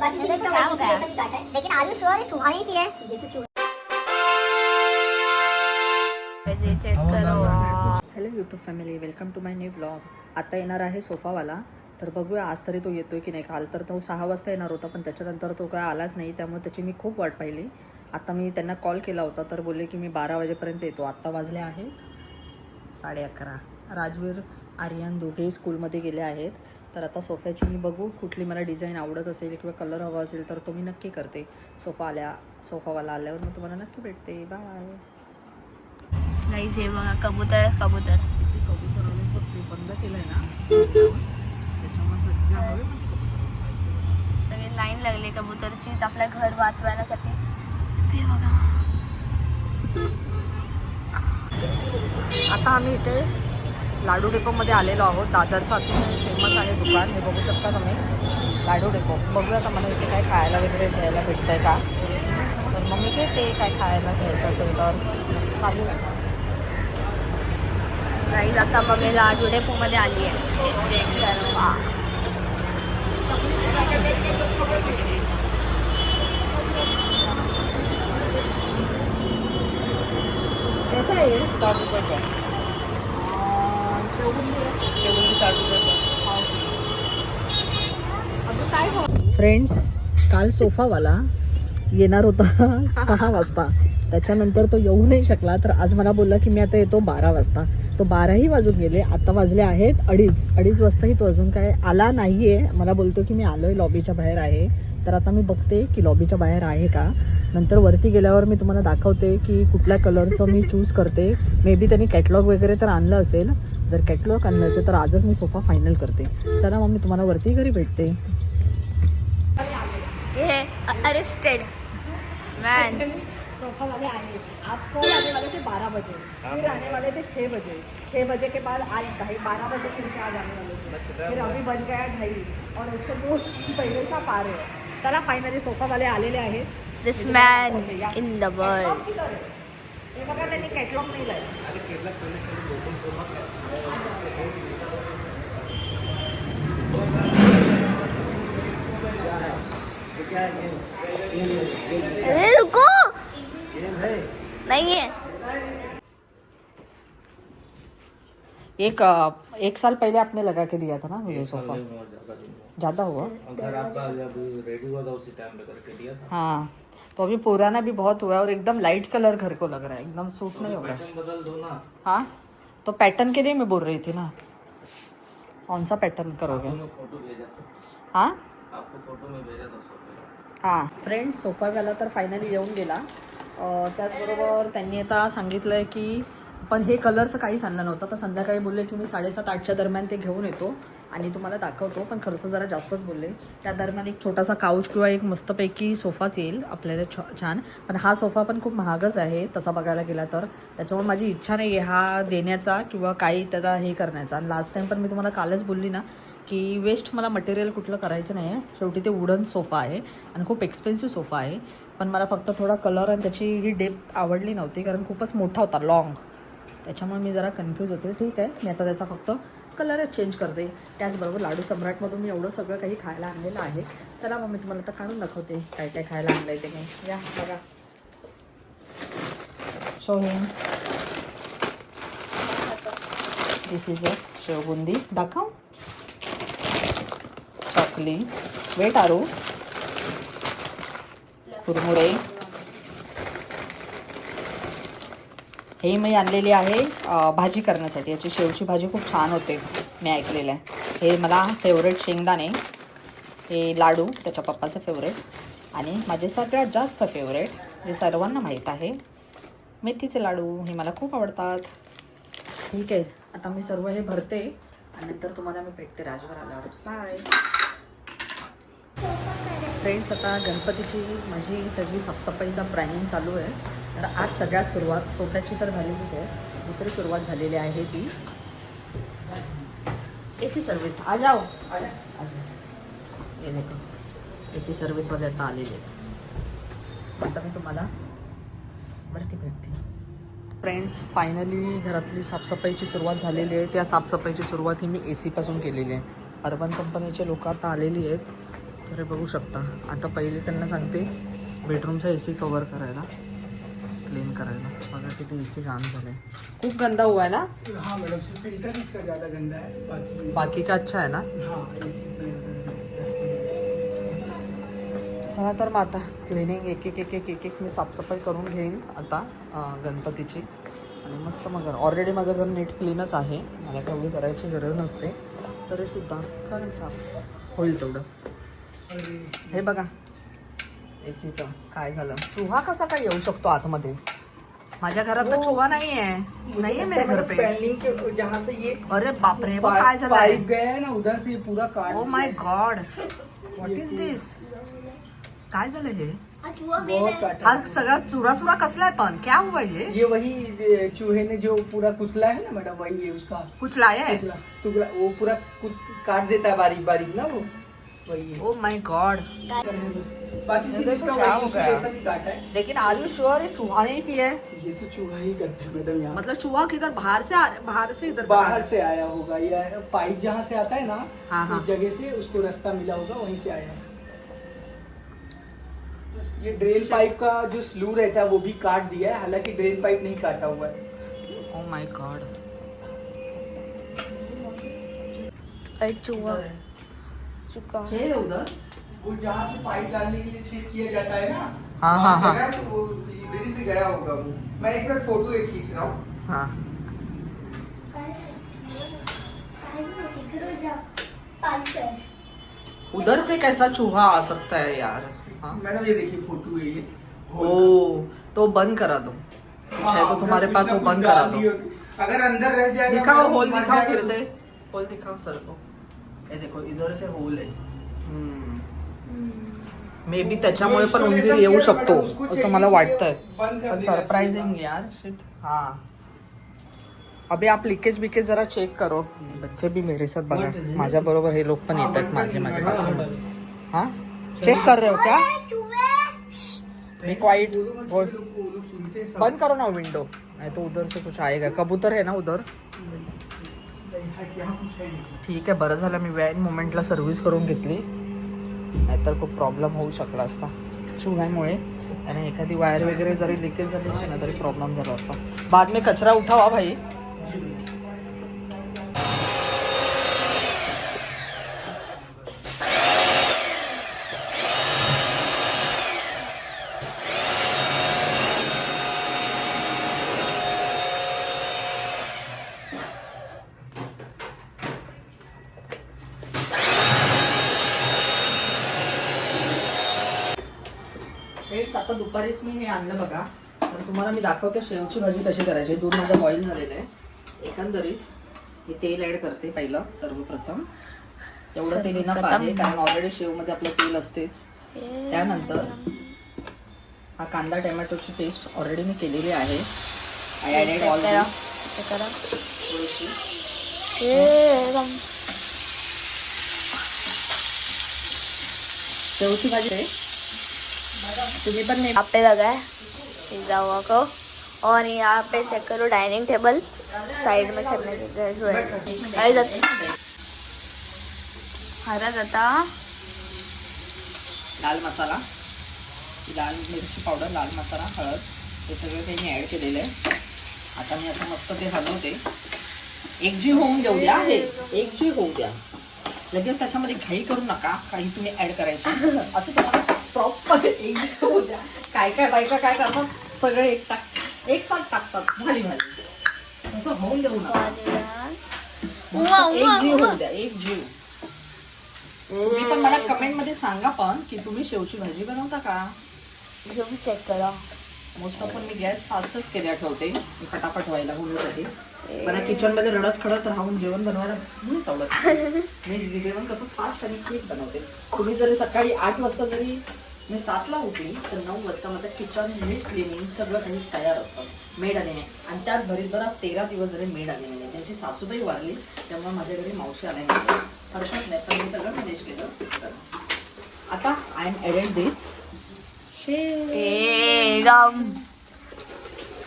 बाकी चीजें श्योर चूहा नहीं है ये तो चूहा hello YouTube family welcome to my new blog आता येणार आहे सोफावाला. तर बघूया आज तरी तो येतोय की नाही. काल तर तो सहा वाजता येणार होता पण त्याच्यानंतर तो काय आलाच नाही. त्यामुळे त्याची मी खूप वाट पाहिली. आता मी त्यांना कॉल केला होता तर बोलले की मी बारा वाजेपर्यंत येतो. आत्ता वाजले आहेत साडे अकरा. राजवीर आर्यन दोघेही स्कूलमध्ये गेले आहेत. तर आता सोफ्याची मी बघू कुठली मला डिझाईन आवडत असेल किंवा कलर हवा असेल तर तो मी नक्की करते. सोफा आल्या सोफावाला आल्यावर मी तुम्हाला नक्की भेटते. बाय नाही हे बघा कबूतर कबूतर. बघ ते बंद केलंय ना त्याच्यामुळे सगळे लाईन लागले कबूतरची. तर आपल्या घर वाचवण्यासाठी. ते बघा. आता आम्ही इथे लाडू डेपोमध्ये आलेलो आहोत दादरचं अतिशय फेमस आहे दुकान हे बघू शकता तुम्ही लाडू डेपो बघूया तर मला इथे काय खायला वगैरे घ्यायला भेटतं आहे का तर मग मी ते काय खायला घ्यायचं असेल तर चालू आहे गाईज आता मी लाडू डेपोमध्ये आली आहे चेक करा कैसा आहे साठ रुपये फ्रेंड्स काल सोफावाला येणार होता सहा वाजता. त्याच्यानंतर तो येऊ नाही शकला तर आज मला बोलला की मी आता येतो बारा वाजता. तो बाराही वाजून गेले आता वाजले आहेत अडीच. अडीच वाजताही तो अजून काय आला नाहीये. मला बोलतो की मी आलोय लॉबीच्या बाहेर आहे. तर आता मी बघते की लॉबीच्या बाहेर आहे का. नंतर वरती गेल्यावर मी तुम्हाला दाखवते की कुठल्या कलरचं मी चूज करते. मे बी त्यांनी कॅटलॉग वगैरे तर आणलं असेल. जर कॅटलॉग आणलं असेल तर आजच मी सोफा फायनल करते. चला मग मी तुम्हाला वरती घरी भेटते. हे अरेस्टेड मॅन आए आपको आने वाले थे बारह बजे। फिर आने वाले थे छः बजे। छः बजे के बाद आज ढाई बारह बजे फिर से आज आने वाले थे। फिर अभी बन गया ढाई। और उसके दो पहले से आप आ रहे हो। चला फायनली सोफा वाले आलेले आहेत this man in the world? हे? बघा त्यांनी कॅटलॉग नाही लावला अरे रुको। नहीं है। एक एक साल पहले आपने लगा के दिया था ना मुझे सोफा ज़्यादा हुआ। घर आपका जब रेडी हुआ था उसी टाइम पे करके दिया था। हाँ तो अभी पुराना भी बहुत हुआ है और एकदम लाइट कलर घर को लग रहा है एकदम सूट नहीं हो रहा। है पैटर्न बदल दो ना। हाँ तो पैटर्न के लिए मैं बोल रही थी ना। कौन सा पैटर्न करोगे? हाँ? आपको फ़ोटो में भेजा था सोफे हाँ। फ्रेंड्स सोफावाला तर फायनली येऊन गेला त्याचबरोबर त्यांनी आता सांगितलं आहे की पण हे कलरचं काहीच आणलं नव्हतं. तर संध्याकाळी बोलले की मी साडेसात आठच्या दरम्यान ते घेऊन येतो आणि तुम्हाला दाखवतो पण खर्च जरा जास्तच बोलले. त्या दरम्यान एक छोटासा काउच किंवा एक मस्तपैकी सोफाच येईल आपल्याला छ छान. पण हा सोफा पण खूप महागच आहे तसा बघायला गेला तर. त्याच्यामुळे माझी इच्छा नाही आहे हा देण्याचा किंवा काही त्याला हे करण्याचा. आणि लास्ट टाइम पण मी तुम्हाला कालच बोलली ना की वेस्ट मला मटेरियल कुठलं करायचं नाही आहे शेवटी ते वुडन सोफा आहे आणि खूप एक्सपेन्सिव्ह सोफा आहे. पण मला फक्त थोडा कलर आणि त्याची ही डेप्थ आवडली नव्हती कारण खूपच मोठा होता लॉंग त्याच्यामुळे मी जरा कन्फ्यूज होते. ठीक आहे मी आता त्याचा फक्त कलरच चेंज करते. त्याचबरोबर लाडू सम्राटमधून मी एवढं सगळं काही खायला आणलेलं आहे. चला मग मी तुम्हाला आता काढून दाखवते काय काय खायला आणलं आहे ते मी या बघा. सो हे दिस इज अ शेवबुंदी दाखव. चकली वेट आरू कुरमुरे. हे मी आणलेली आहे भाजी करण्यासाठी. याची शेवची भाजी खूप छान होते मी ऐकलेलं आहे. हे मला फेवरेट शेंगदाणे हे लाडू त्याच्या पप्पाचं फेवरेट आणि माझे सगळ्यात जास्त फेवरेट जे सर्वांना माहीत आहे मेथीचे लाडू हे मला खूप आवडतात. ठीक आहे आता मी सर्व हे भरते आणि नंतर तुम्हाला मी भेटते राजभर आल्यावर बाय फ्रेंड्स आता गणपतीची माझी सगळी साफसफाईचा प्लॅनिंग चालू आहे. तर आज सगळ्यात सुरुवात सोफ्याची तर झालेलीच आहे. दुसरी सुरुवात झालेली आहे ती. ए सी सर्विस आ जाओ ए सी सर्विसवाले आता आलेले आहेत. आता मी तुम्हाला वरती भेटते. फ्रेंड्स फायनली घरातली साफसफाईची सुरुवात झालेली आहे. त्या साफसफाईची सुरुवात ही मी ए सीपासून केलेली आहे. अर्बन कंपनीचे लोक आता आलेली आहेत. तर हे बघू शकता. आता पहिले त्यांना सांगते बेडरूमचा ए सी कवर करायला क्लीन करायला. बघा किती ए सी काम झालंय. खूप गंदा हुआ है ना? हाँ मैडम सिर्फ फिल्टर इसका ज़्यादा गंदा है बाकी बाकी का अच्छा है ना? हाँ चला तर मग आता क्लिनिंग एक एक एक एक एक एक मी साफसफाई करून घेईन आता अं, गणपतीची. आणि मस्त मग ऑलरेडी माझं घर नीट क्लीनच आहे. मला काही एवढी करायची गरज नसते. तरीसुद्धा करेन साफ होईल तेवढं. हे बघा. ए सीचं काय झालं? चुहा कसा काय येऊ शकतो आतमध्ये? माझ्या घरात तर चुहा नाही आहे नाही आहे मेरे घर पे के जहाँ से ये. अरे बापरे हे बघ काय झालं पाइप गया है ना उधर से ये पूरा काट ओ my god what is this काय झालं हे? बहुत काटा हा सगळा चुरा चुरा कसलाय पण? क्या हुआ ये? ये वही चूहे ने जो पूरा कुचला है ना मैडम वही है उसका कुछ लाया है टुकड़ा वो पूरा कु- काट देता है बारीक बारीक ना वो? है ओ माय गॉड ही काटा है लेकिन आर यू श्योर ये चूहा नहीं किया है ये तो चूहा ही करता है मैडम यहाँ। मतलब चूहा किधर? बाहर से बाहर से इधर बाहर से आया होगा। या पाइप जहाँ से आता है ना हाँ, हाँ। जगह से उसको रास्ता मिला होगा वहीं से आया। है ये ड्रेन पाइप का जो स्लू रहता है वो भी काट दिया है। हालाँकि ड्रेन पाइप नहीं काटा हुआ है। ओ माय गॉड काही चुवा चुका छेद है उधर। वो जहाँ से पाइप डालने के लिए छेद किया जाता है ना हाँ, वहाँ हाँ, तो वो इधर ही से गया होगा वो। मैं एक बार फ़ोटो एक खींच रहा हूँ। हाँ। उधर से कैसा चूहा आ सकता है यार? हाँ। मैडम ये देखिए फ़ोटो है ये। ओ तो बंद करा दो। हाँ, है तो तुम्हारे पास वो बंद करा दो। अगर अंदर रह जाए दिखाओ होल दिखाओ फिर तो- से। होल दिखाओ सर को। ये देखो इधर से होल है मे बी त्याच्यामुळे पण उंदीर येऊ शकतो. असं मला वाटतंय. सरप्राइजिंग चाहिए। यार शिट हाँ. अबे आप लिकेज बिकेज जरा चेक करो. बच्चे भी मेरे साथ बघा माझ्या बरोबर हे लोक पण येत आहेत मागे मागे बाथरूम हाँ? चेक कर रहे हो क्या? Be quiet. बंद करो ना विंडो नहीं तो उधर से कुछ आएगा. कबूतर है ना उधर। ठीक आहे बरं झालं. मी वॅन मुमेंटला सर्व्हिस करून घेतली. नाहीतर खूप प्रॉब्लेम होऊ शकला असता. चुह्यामुळे आणि एखादी वायर वगैरे जरी लिकेज झाली असेल ना तरी प्रॉब्लेम झाला असता. बाद में कचरा उठावा भाई फ्रेंड्स आता दुपारीच मी हे आणलं बघा. तर तुम्हाला मी दाखवते शेवची भाजी कशी करायची. दूध माझं बॉईल झालेलं आहे. एकंदरीत मी तेल ऍड करते पहिलं सर्वप्रथम. एवढं तेल इनफ आहे कारण ऑलरेडी शेवमध्ये आपलं तेल असतेच. त्यानंतर हा कांदा टोमॅटोची पेस्ट ऑलरेडी मी केलेली आहे. आय ॲडेड ऑल थोडीशी. शेवची भाजी आहे. तुम्ही पण नेहमी यहाँ पे लगा है पिज्जा हुआ को और यहाँ पे चेक करो डाइनिंग टेबल साइड में करने के जाते हरा जाता. लाल मसाला. लाल मिरची पावडर लाल मसाला हळद. हे सगळं काही मी ॲड केलेलं आहे. आता मी असं मस्त ते हलवते. एकजीव होऊन देऊ द्या. हे एकजीव होऊ द्या. लगेच त्याच्यामध्ये घाई करू नका. काही तुम्ही ॲड करायचं. असं तुम्हाला प्रॉपर एकजीव होऊ द्या. काय काय बायका काय करतात? सगळे एक टाक एक साथ टाकतात. झाली भाजी असं होऊन देऊ नका. मस्त एक जीव होऊ द्या एक जीव. तुम्ही पण मला कमेंटमध्ये सांगा पण की तुम्ही शेवची भाजी बनवता का? चेक करा. मोस्ट ऑफ मी गॅस फास्टच केल्या ठेवते फटाफट व्हायला होण्यासाठी मला किचनमध्ये रडत खडत राहून जेवण बनवायला मुळीच आवडत मी जेवण कसं फास्ट आणि क्विक बनवते. तुम्ही जरी सकाळी आठ वाजता जरी मी सातला उठली तर नऊ वाजता माझं किचन नीट क्लिनिंग सगळं काही तयार असतं. मेड आले नाही आणि त्याच भरीत जर तेरा दिवस जरी मेड आले नाही त्यांची सासूबाई वारली त्यामुळे माझ्या घरी मावशी आल्या नाही हरकत नाही. पण मी सगळं मॅनेज केलं. आता आय एम एडेड दिस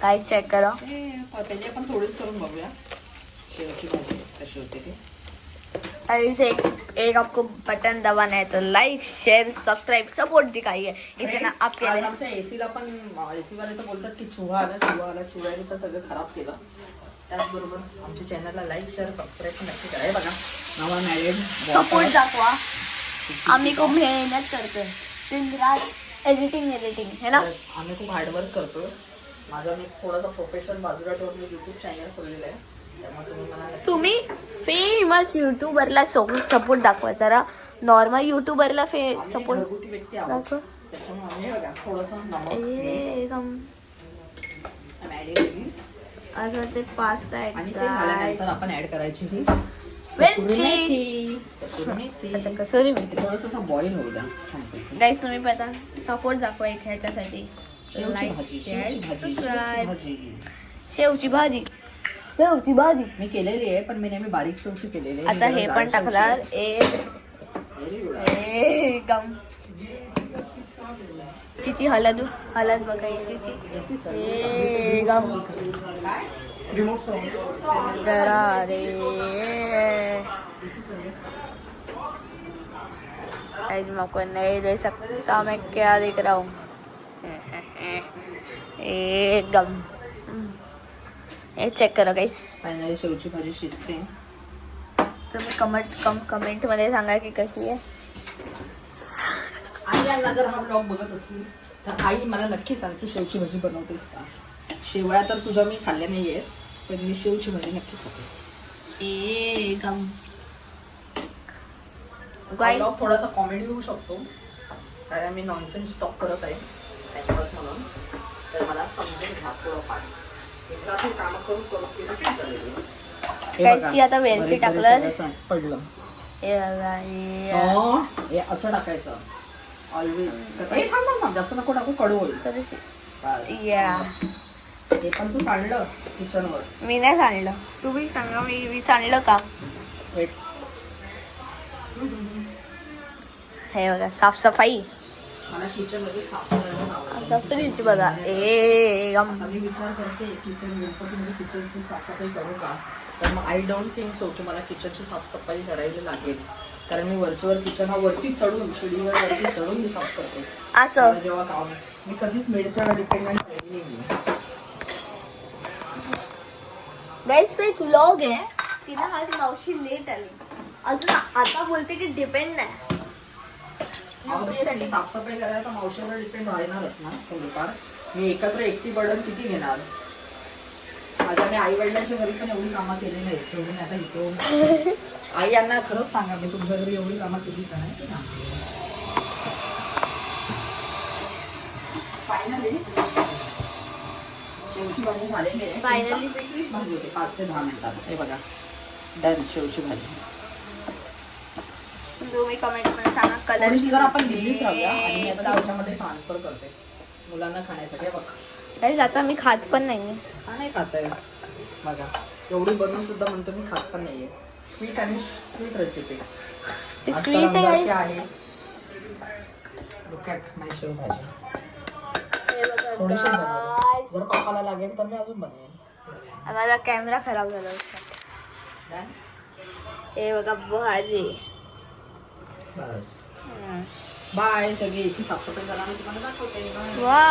काय चेक करा? पहिले आपण थोडीच करून बघूया. भाजी कशी होते ते. एक आपको बटन दबाना है तो लाइक शेयर सब्सक्राइब सपोर्ट दिखाइए इतना आपके आज आमच्या एसीला पण एसी वाले तर बोलतात की चुहा आला चुहा आला चुहाने तर सगळं खराब केलं. त्याचबरोबर आमच्या चॅनलला लाईक शेअर सबस्क्राईब नक्की करा. हे बघा नावा मॅरिड सपोर्ट दाखवा. आम्ही खूप मेहनत करतोय. दिन रात एडिटिंग एडिटिंग है ना? आम्ही खूप हार्डवर्क करतो माझा मी थोडासा प्रोफेशन बाजूला ठेवून मी युट्यूब चॅनल खोललेलं आहे. त्यामुळे तुम्ही मला नक्की- तुम्ही फेमस युट्यूबरला सपोर्ट दाखवा जरा. नॉर्मल युट्यूबरला फे आम्ही एक सपोर्ट घरगुती व्यक्ती आहोत. दाखवा. त्याच्यामुळे आम्ही बघा थोडंसं नमक ए, गम. I'm adding this. असं ते पास्ता आणि ते झाल्यानंतर आपण ऍड करायची ही वेलची मेथी. कसुरी मेथी. अच्छा कसुरी मेथी बॉईल होऊ द्या. गाईज तुम्ही पता सपोर्ट दाखवा एक ह्याच्यासाठी शेवची Like, भाजी share, शेवची भाजी subscribe. शेवची भाजी शेवची भाजी मी केलेली आहे पण मी नेहमी बारीक शेवची केलेली आहे. आता मी हे पण टाकणार एक. ए गम चिची हलद हलद बघायची Yes, sir. ए गम रिमोट साउंड जरा रे गाइस मुझको नहीं दे सकता मैं क्या देख रहा हूँ एकदम ये चेक करो गाइस Finally शेवची भाजी शिजते तुम्ही कमेंट कम कमेंटमध्ये सांगा की कशी आहे आई यांना जर हा ब्लॉग बघत असली तर आई मला नक्की सांग तू शेवची भाजी बनवतेस का? शेवळ्या तर तुझ्या मी खाल्ल्या नाही आहेत पण मी शेवची भाजी नक्की खाते. ब्लॉग थोडासा कॉमेडी होऊ शकतो. कारण मी नॉनसेन्स टॉक करत आहे. टाइमपास म्हणून. तर मला समजून घ्या थोडंफार. घरातील कामं करून करून केलं की चालेल आता वेलची टाकलं? पडलं. हे बघा असं टाकायचं. ऑलवेज थांब जास्त नको टाकू कडू होईल. या. पण तू सांडलं किचनवर. मी नाही सांडलं. तुम्ही सांगा मी मी सांडलं का? वेट हे बघा साफसफाई. मला किचनमध्ये साफ करायला आवडतं. आता फ्रीज बघा. एकदम आता मी विचार करते किचन गणपतीमध्ये किचनची साफसफाई करू का? तर मग आय डोंट थिंक सो की मला किचनची साफसफाई करायला लागेल. कारण मी वरच्यावर किचन हा वरती चढून शिडीवर वरती चढून मी साफ करते. असं. मला जेव्हा काम मी कधीच मेडच्यावर डिपेंडंट राहिली नाही गाईस तो एक व्लॉग आहे. तिला माझी मावशी लेट आली. अजून आता बोलते की डिपेंड नाही Obviously, साफसफाई करायला तर मावशीवर डिपेंड राहणारच ना थोडीफार. मी एकत्र एकटी बर्डन किती घेणार? माझ्या मी आई वडिलांच्या घरी पण एवढी कामं केली नाही तेवढी मी आता इथे आई यांना खरंच सांगा मी तुमच्या घरी एवढी कामं केली का नाही? फायनली शेवची भाजी झालेली आहे Finally. वेगळीच भाजी होती पाच ते दहा मिनिटात हे बघा डन शेवची भाजी तुम्ही कमेंटमध्ये सांगा कलर थोडीशी जर आपण दिल्लीच राहूया आणि मी आता त्याच्यामध्ये ट्रान्सफर करते. मुलांना खाण्यासाठी बघा. गाईस आता मी खात पण नाही का नाही खातायस? बघा एवढी बनवून सुद्धा म्हणतो मी खात पण नाहीये. स्वीट आणि स्वीट रेसिपी ते स्वीट आहे. शेव भाजी हे बघा थोडीशी. जर पप्पाला लागेल तर मी अजून बनवेन माझा कॅमेरा खराब झाला होता? हे बघा भाजी. बस. बाय सगळी. साफसफाई झाला मी तुम्हाला दाखवते. वा